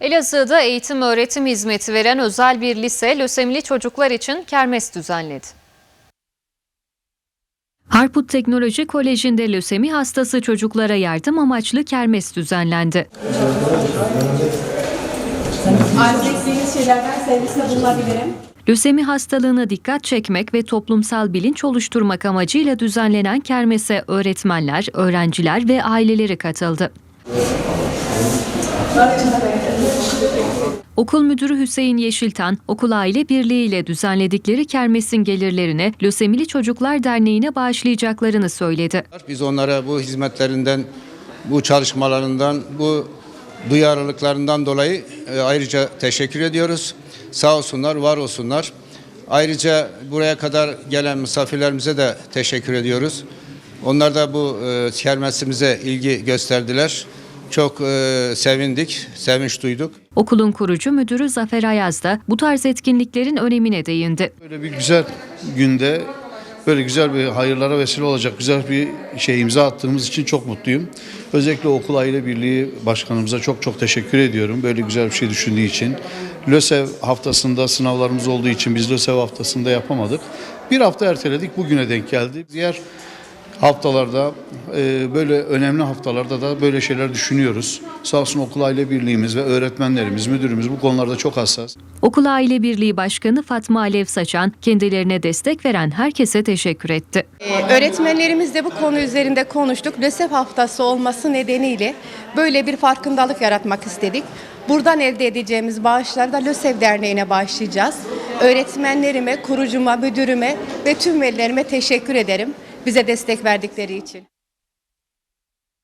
Elazığ'da eğitim öğretim hizmeti veren özel bir lise lösemili çocuklar için kermes düzenledi. Harput Teknoloji Koleji'nde lösemi hastası çocuklara yardım amaçlı kermes düzenlendi. Arzu ettiğiniz şeylerden serviste bulunabilirim. Lösemi hastalığına dikkat çekmek ve toplumsal bilinç oluşturmak amacıyla düzenlenen kermese öğretmenler, öğrenciler ve aileleri katıldı. Okul müdürü Hüseyin Yeşiltan, okul aile birliği düzenledikleri kermesin gelirlerini Lösemili Çocuklar Derneği'ne bağışlayacaklarını söyledi. Biz onlara bu hizmetlerinden, bu çalışmalarından, bu duyarlılıklarından dolayı e, ayrıca teşekkür ediyoruz. Sağ olsunlar, var olsunlar. Ayrıca buraya kadar gelen misafirlerimize de teşekkür ediyoruz. Onlar da bu e, kermesimize ilgi gösterdiler. Çok e, sevindik, sevinç duyduk. Okulun kurucu müdürü Zafer Ayaz da bu tarz etkinliklerin önemine değindi. Böyle bir güzel günde böyle güzel bir hayırlara vesile olacak güzel bir şey imza attığımız için çok mutluyum. Özellikle Okul Aile Birliği Başkanımıza çok çok teşekkür ediyorum. Böyle güzel bir şey düşündüğü için. LÖSEV haftasında sınavlarımız olduğu için biz LÖSEV haftasında yapamadık. Bir hafta erteledik bugüne denk geldi. Diğer haftalarda e, böyle önemli haftalarda da böyle şeyler düşünüyoruz. Sağ olsun Okul Aile Birliğimiz ve öğretmenlerimiz, müdürümüz bu konularda çok hassas. Okul Aile Birliği Başkanı Fatma Alev Saçan, kendilerine destek veren herkese teşekkür etti. Ee, öğretmenlerimiz de bu konu üzerinde konuştuk. LÖSEV haftası olması nedeniyle böyle bir farkındalık yaratmak istedik. Buradan elde edeceğimiz bağışları da LÖSEV Derneği'ne bağışlayacağız. Öğretmenlerime, kurucuma, müdürüme ve tüm velilerime teşekkür ederim bize destek verdikleri için.